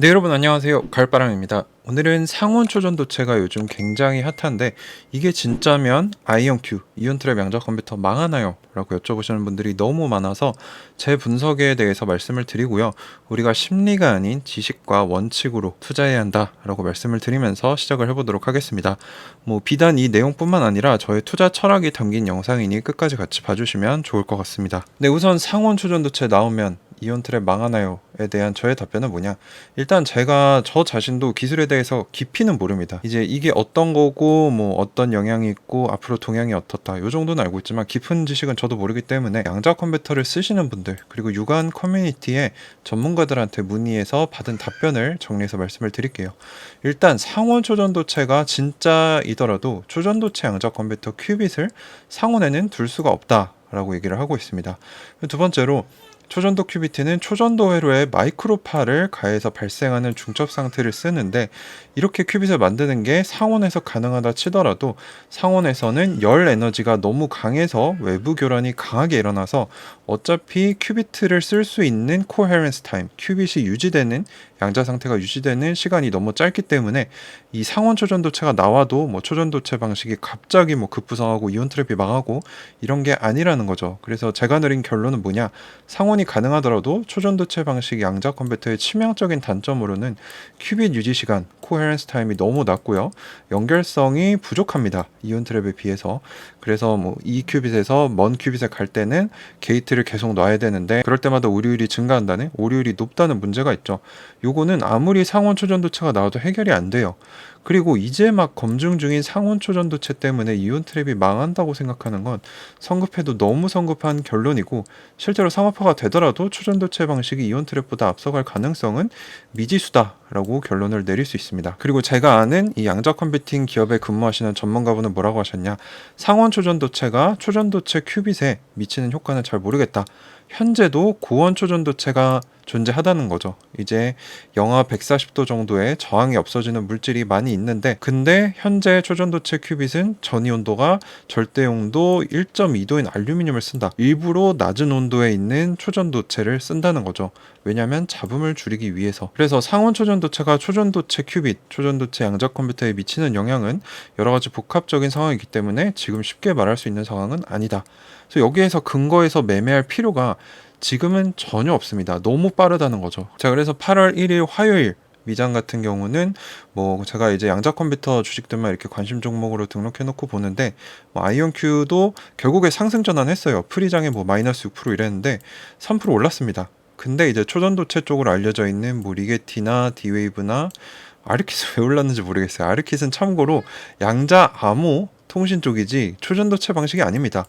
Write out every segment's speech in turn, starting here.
네 여러분 안녕하세요. 갈바람입니다. 오늘은 상온 초전도체가 요즘 굉장히 핫한데 이게 진짜면 아이언큐 이온트랩 양자 컴퓨터 망하나요? 라고 여쭤보시는 분들이 너무 많아서 제 분석에 대해서 말씀을 드리고요. 우리가 심리가 아닌 지식과 원칙으로 투자해야 한다 라고 말씀을 드리면서 시작을 해보도록 하겠습니다. 뭐 비단 이 내용뿐만 아니라 저의 투자 철학이 담긴 영상이니 끝까지 같이 봐주시면 좋을 것 같습니다. 네 우선 상온 초전도체 나오면 이온 트랩 망하나요?에 대한 저의 답변은 뭐냐? 일단 제가 저 자신도 기술에 대해서 깊이는 모릅니다. 이제 이게 어떤 거고 뭐 어떤 영향이 있고 앞으로 동향이 어떻다. 요 정도는 알고 있지만 깊은 지식은 저도 모르기 때문에 양자 컴퓨터를 쓰시는 분들 그리고 유관 커뮤니티의 전문가들한테 문의해서 받은 답변을 정리해서 말씀을 드릴게요. 일단 상온 초전도체가 진짜이더라도 초전도체 양자 컴퓨터 큐빗을 상온에는 둘 수가 없다 라고 얘기를 하고 있습니다. 두 번째로 초전도 큐비트는 초전도 회로에 마이크로파를 가해서 발생하는 중첩 상태를 쓰는데 이렇게 큐빗을 만드는 게 상온에서 가능하다 치더라도 상온에서는 열 에너지가 너무 강해서 외부 교란이 강하게 일어나서 어차피 큐비트를 쓸 수 있는 코헤렌스 타임, 큐빗이 유지되는 양자 상태가 유지되는 시간이 너무 짧기 때문에 이 상온 초전도체가 나와도 뭐 초전도체 방식이 갑자기 뭐 급부상하고 이온 트랩이 망하고 이런 게 아니라는 거죠. 그래서 제가 내린 결론은 뭐냐? 상온 이 가능하더라도 초전도체 방식 양자 컴퓨터의 치명적인 단점으로는 큐빗 유지 시간, 코헤렌스 타임이 너무 낮고요. 연결성이 부족합니다. 이온 트랩에 비해서. 그래서 뭐 이 큐빗에서 먼 큐빗에 갈 때는 게이트를 계속 놔야 되는데 그럴 때마다 오류율이 증가한다는 오류율이 높다는 문제가 있죠. 요거는 아무리 상온 초전도체가 나와도 해결이 안 돼요. 그리고 이제 막 검증 중인 상온 초전도체 때문에 이온 트랩이 망한다고 생각하는 건 성급해도 너무 성급한 결론이고 실제로 상업화가 되 더라도 초전도체 방식이 이온 트랩보다 앞서갈 가능성은 미지수다라고 결론을 내릴 수 있습니다. 그리고 제가 아는 이 양자 컴퓨팅 기업에 근무하시는 전문가분은 뭐라고 하셨냐? 상온 초전도체가 초전도체 큐빗에 미치는 효과는 잘 모르겠다. 현재도 고원 초 전도체가 존재하다는 거죠. 이제 영하 140도 정도의 저항이 없어지는 물질이 많이 있는데 근데 현재 초전도체 큐빗은 전이 온도가 절대 온도 1.2도인 알루미늄을 쓴다. 일부러 낮은 온도에 있는 초전도체를 쓴다는 거죠. 왜냐하면 잡음을 줄이기 위해서. 그래서 상온 초전도체가 초전도체 큐빗, 초전도체 양자 컴퓨터에 미치는 영향은 여러 가지 복합적인 상황이기 때문에 지금 쉽게 말할 수 있는 상황은 아니다. 그래서 여기에서 근거에서 매매할 필요가 지금은 전혀 없습니다. 너무 빠르다는 거죠. 자, 그래서 8월 1일 화요일 미장 같은 경우는 뭐 제가 이제 양자 컴퓨터 주식들만 이렇게 관심 종목으로 등록해 놓고 보는데 뭐 아이온큐도 결국에 상승 전환했어요. 프리장에 뭐 마이너스 6% 이랬는데 3% 올랐습니다. 근데 이제 초전도체 쪽으로 알려져 있는 뭐 리게티나 디웨이브나 아르키스 왜 올랐는지 모르겠어요. 아르키스는 참고로 양자 암호 통신 쪽이지 초전도체 방식이 아닙니다.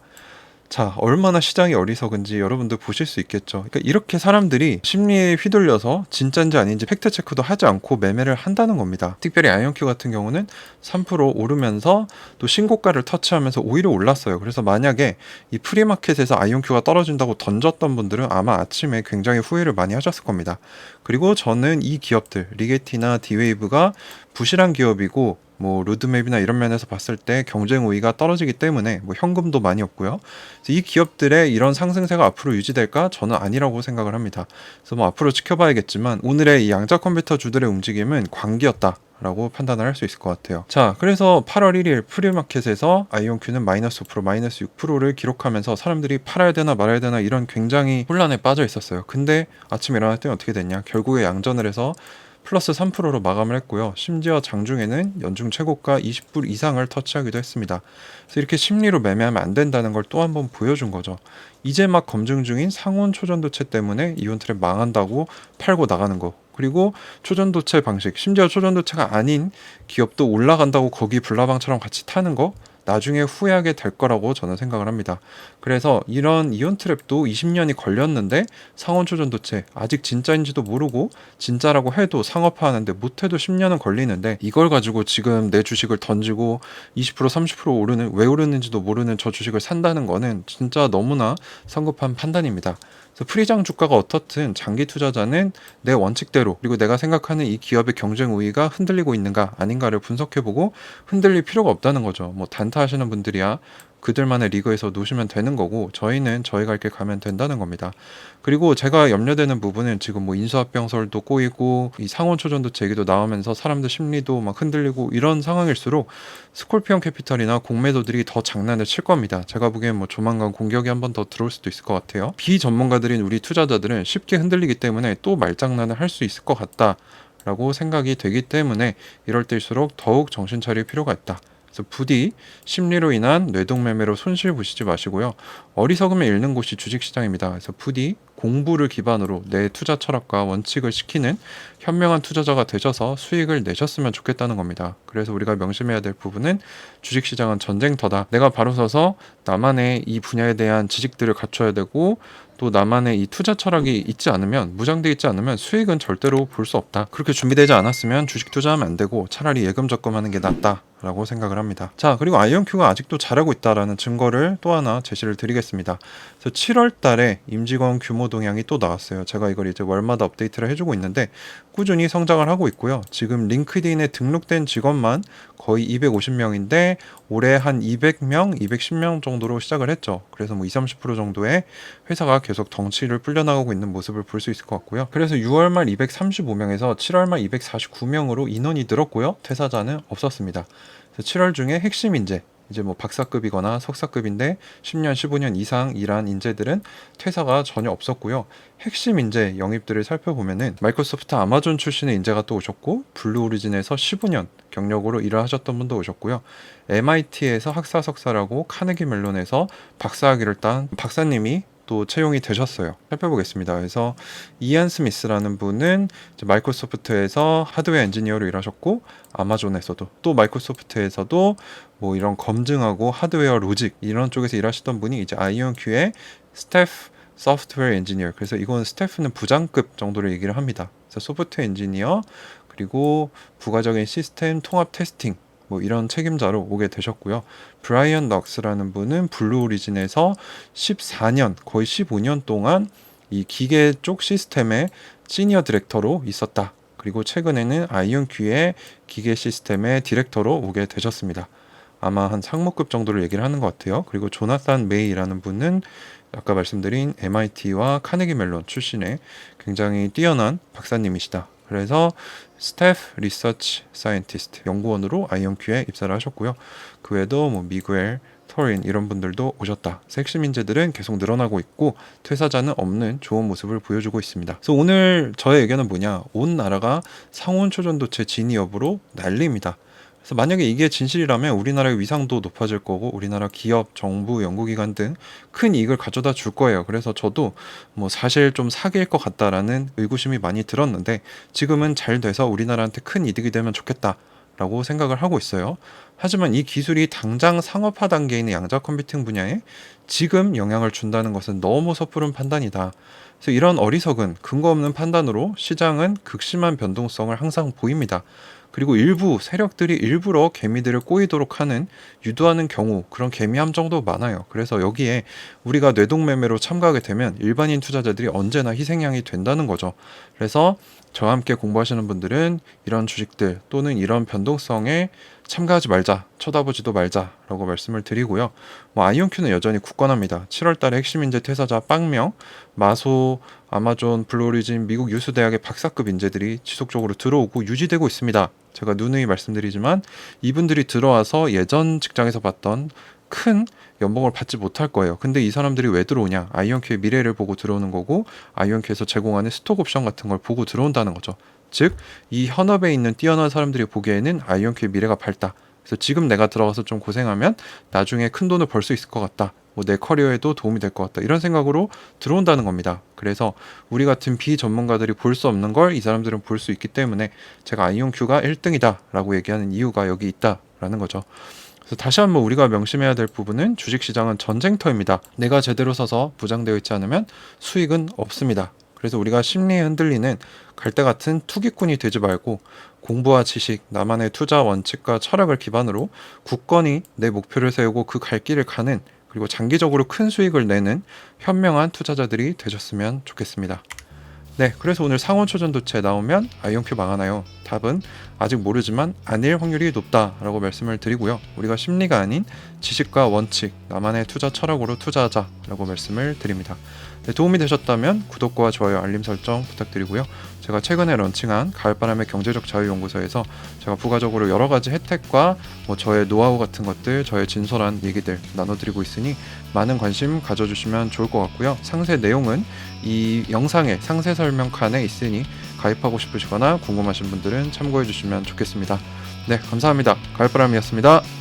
자, 얼마나 시장이 어리석은지 여러분들 보실 수 있겠죠. 그러니까 이렇게 사람들이 심리에 휘둘려서 진짜인지 아닌지 팩트 체크도 하지 않고 매매를 한다는 겁니다. 특별히 아이언큐 같은 경우는 3% 오르면서 또 신고가를 터치하면서 오히려 올랐어요. 그래서 만약에 이 프리마켓에서 아이언큐가 떨어진다고 던졌던 분들은 아마 아침에 굉장히 후회를 많이 하셨을 겁니다. 그리고 저는 이 기업들, 리게티나 디웨이브가 부실한 기업이고 뭐 로드맵이나 이런 면에서 봤을 때 경쟁 우위가 떨어지기 때문에 뭐 현금도 많이 없고요. 이 기업들의 이런 상승세가 앞으로 유지될까? 저는 아니라고 생각을 합니다. 그래서 뭐 앞으로 지켜봐야겠지만 오늘의 이 양자 컴퓨터 주들의 움직임은 광기였다. 라고 판단을 할 수 있을 것 같아요. 자, 그래서 8월 1일 프리마켓에서 아이온큐는 마이너스 5%, 마이너스 6%를 기록하면서 사람들이 팔아야 되나 말아야 되나 이런 굉장히 혼란에 빠져 있었어요. 근데 아침에 일어났더니 어떻게 됐냐? 결국에 양전을 해서 플러스 3%로 마감을 했고요. 심지어 장중에는 연중 최고가 20불 이상을 터치하기도 했습니다. 그래서 이렇게 심리로 매매하면 안 된다는 걸 또 한 번 보여준 거죠. 이제 막 검증 중인 상온 초전도체 때문에 이온 트랩 망한다고 팔고 나가는 거. 그리고 초전도체 방식, 심지어 초전도체가 아닌 기업도 올라간다고 거기 불나방처럼 같이 타는 거 나중에 후회하게 될 거라고 저는 생각을 합니다. 그래서 이런 이온 트랩도 20년이 걸렸는데 상온 초 전도체 아직 진짜인지도 모르고 진짜라고 해도 상업화하는데 못해도 10년은 걸리는데 이걸 가지고 지금 내 주식을 던지고 20% 30% 오르는 왜 오르는지도 모르는 저 주식을 산다는 거는 진짜 너무나 성급한 판단입니다. 그래서 프리장 주가가 어떻든 장기 투자자는 내 원칙대로 그리고 내가 생각하는 이 기업의 경쟁 우위가 흔들리고 있는가 아닌가를 분석해보고 흔들릴 필요가 없다는 거죠. 뭐 단타 하시는 분들이야 그들만의 리그에서 노시면 되는 거고 저희는 저희 갈길 가면 된다는 겁니다. 그리고 제가 염려되는 부분은 지금 뭐 인수합병설도 꼬이고 이 상온초전도체 얘기도 나오면서 사람들 심리도 막 흔들리고 이런 상황일수록 스콜피온 캐피털이나 공매도들이 더 장난을 칠 겁니다. 제가 보기엔 뭐 조만간 공격이 한 번 더 들어올 수도 있을 것 같아요. 비전문가들인 우리 투자자들은 쉽게 흔들리기 때문에 또 말장난을 할 수 있을 것 같다. 라고 생각이 되기 때문에 이럴 때일수록 더욱 정신 차릴 필요가 있다. 그래서 부디 심리로 인한 뇌동매매로 손실 보시지 마시고요. 어리석으면 잃는 곳이 주식시장입니다. 그래서 부디 공부를 기반으로 내 투자 철학과 원칙을 시키는 현명한 투자자가 되셔서 수익을 내셨으면 좋겠다는 겁니다. 그래서 우리가 명심해야 될 부분은 주식시장은 전쟁터다. 내가 바로 서서 나만의 이 분야에 대한 지식들을 갖춰야 되고 또 나만의 이 투자 철학이 있지 않으면 무장돼 있지 않으면 수익은 절대로 볼 수 없다. 그렇게 준비되지 않았으면 주식 투자하면 안 되고 차라리 예금 적금하는 게 낫다. 라고 생각을 합니다. 자, 그리고 아이언큐가 아직도 잘하고 있다라는 증거를 또 하나 제시를 드리겠습니다. 그래서 7월 달에 임직원 규모 동향이 또 나왔어요. 제가 이걸 이제 월마다 업데이트를 해주고 있는데 꾸준히 성장을 하고 있고요. 지금 링크드인에 등록된 직원만 거의 250명인데 올해 한 200명, 210명 정도로 시작을 했죠. 그래서 뭐 20, 30% 정도의 회사가 계속 덩치를 불려나가고 있는 모습을 볼 수 있을 것 같고요. 그래서 6월 말 235명에서 7월 말 249명으로 인원이 늘었고요. 퇴사자는 없었습니다. 그래서 7월 중에 핵심 인재 이제 뭐 박사급이거나 석사급인데 10년, 15년 이상 일한 인재들은 퇴사가 전혀 없었고요. 핵심 인재 영입들을 살펴보면은 마이크로소프트 아마존 출신의 인재가 또 오셨고 블루 오리진에서 15년 경력으로 일을 하셨던 분도 오셨고요. MIT에서 학사 석사라고 카네기 멜론에서 박사학위를 딴 박사님이 또 채용이 되셨어요. 살펴보겠습니다. 그래서 이안 스미스라는 분은 마이크로소프트에서 하드웨어 엔지니어로 일하셨고 아마존에서도 또 마이크로소프트에서도 뭐 이런 검증하고 하드웨어 로직 이런 쪽에서 일하시던 분이 이제 아이언큐의 스태프 소프트웨어 엔지니어 그래서 이건 스태프는 부장급 정도를 얘기를 합니다. 그래서 소프트웨어 엔지니어 그리고 부가적인 시스템 통합 테스팅 뭐 이런 책임자로 오게 되셨고요. 브라이언 넉스라는 분은 블루 오리진에서 14년 거의 15년 동안 이 기계 쪽 시스템의 시니어 디렉터로 있었다. 그리고 최근에는 아이언 큐의 기계 시스템의 디렉터로 오게 되셨습니다. 아마 한 상무급 정도를 얘기를 하는 것 같아요. 그리고 조나산 메이라는 분은 아까 말씀드린 MIT와 카네기 멜론 출신의 굉장히 뛰어난 박사님이시다. 그래서 스태프 리서치 사이언티스트 연구원으로 아이언큐에 입사를 하셨고요. 그 외에도 뭐 미구엘, 토린 이런 분들도 오셨다. 핵심 인재들은 계속 늘어나고 있고 퇴사자는 없는 좋은 모습을 보여주고 있습니다. 그래서 오늘 저의 의견은 뭐냐? 온 나라가 상온 초전도체 진위 여부로 난리입니다. 그래서 만약에 이게 진실이라면 우리나라의 위상도 높아질 거고 우리나라 기업, 정부, 연구기관 등 큰 이익을 가져다 줄 거예요. 그래서 저도 뭐 사실 좀 사기일 것 같다라는 의구심이 많이 들었는데 지금은 잘 돼서 우리나라한테 큰 이득이 되면 좋겠다. 라고 생각을 하고 있어요. 하지만 이 기술이 당장 상업화 단계에 있는 양자 컴퓨팅 분야에 지금 영향을 준다는 것은 너무 섣부른 판단이다. 그래서 이런 어리석은 근거 없는 판단으로 시장은 극심한 변동성을 항상 보입니다. 그리고 일부 세력들이 일부러 개미들을 꼬이도록 하는 유도하는 경우 그런 개미 함정도 많아요. 그래서 여기에 우리가 뇌동매매로 참가하게 되면 일반인 투자자들이 언제나 희생양이 된다는 거죠. 그래서 저와 함께 공부하시는 분들은 이런 주식들 또는 이런 변동성에 참가하지 말자, 쳐다보지도 말자라고 말씀을 드리고요. 뭐 아이온큐는 여전히 굳건합니다. 7월 달에 핵심 인재 퇴사자 빵명, 마소, 아마존, 블루오리진, 미국 유수 대학의 박사급 인재들이 지속적으로 들어오고 유지되고 있습니다. 제가 누누이 말씀드리지만 이분들이 들어와서 예전 직장에서 봤던 큰 연봉을 받지 못할 거예요. 근데 이 사람들이 왜 들어오냐? 아이언큐의 미래를 보고 들어오는 거고 아이언큐에서 제공하는 스톡 옵션 같은 걸 보고 들어온다는 거죠. 즉, 이 현업에 있는 뛰어난 사람들이 보기에는 아이언큐의 미래가 밝다. 그래서 지금 내가 들어가서 좀 고생하면 나중에 큰 돈을 벌 수 있을 것 같다. 뭐 내 커리어에도 도움이 될 것 같다. 이런 생각으로 들어온다는 겁니다. 그래서 우리 같은 비전문가들이 볼 수 없는 걸 이 사람들은 볼 수 있기 때문에 제가 아이온큐가 1등이다라고 얘기하는 이유가 여기 있다라는 거죠. 그래서 다시 한번 우리가 명심해야 될 부분은 주식시장은 전쟁터입니다. 내가 제대로 서서 부장되어 있지 않으면 수익은 없습니다. 그래서 우리가 심리에 흔들리는 갈대 같은 투기꾼이 되지 말고 공부와 지식, 나만의 투자 원칙과 철학을 기반으로 굳건히 내 목표를 세우고 그 갈 길을 가는 그리고 장기적으로 큰 수익을 내는 현명한 투자자들이 되셨으면 좋겠습니다. 네, 그래서 오늘 상온초전도체 나오면 아이온큐 망하나요? 답은 아직 모르지만 아닐 확률이 높다라고 말씀을 드리고요. 우리가 심리가 아닌 지식과 원칙, 나만의 투자 철학으로 투자하자라고 말씀을 드립니다. 네, 도움이 되셨다면 구독과 좋아요, 알림 설정 부탁드리고요. 제가 최근에 런칭한 가을바람의 경제적 자유연구소에서 제가 부가적으로 여러 가지 혜택과 뭐 저의 노하우 같은 것들, 저의 진솔한 얘기들 나눠드리고 있으니 많은 관심 가져주시면 좋을 것 같고요. 상세 내용은 이 영상의 상세 설명 칸에 있으니 가입하고 싶으시거나 궁금하신 분들은 참고해 주시면 좋겠습니다. 네, 감사합니다. 가을바람이었습니다.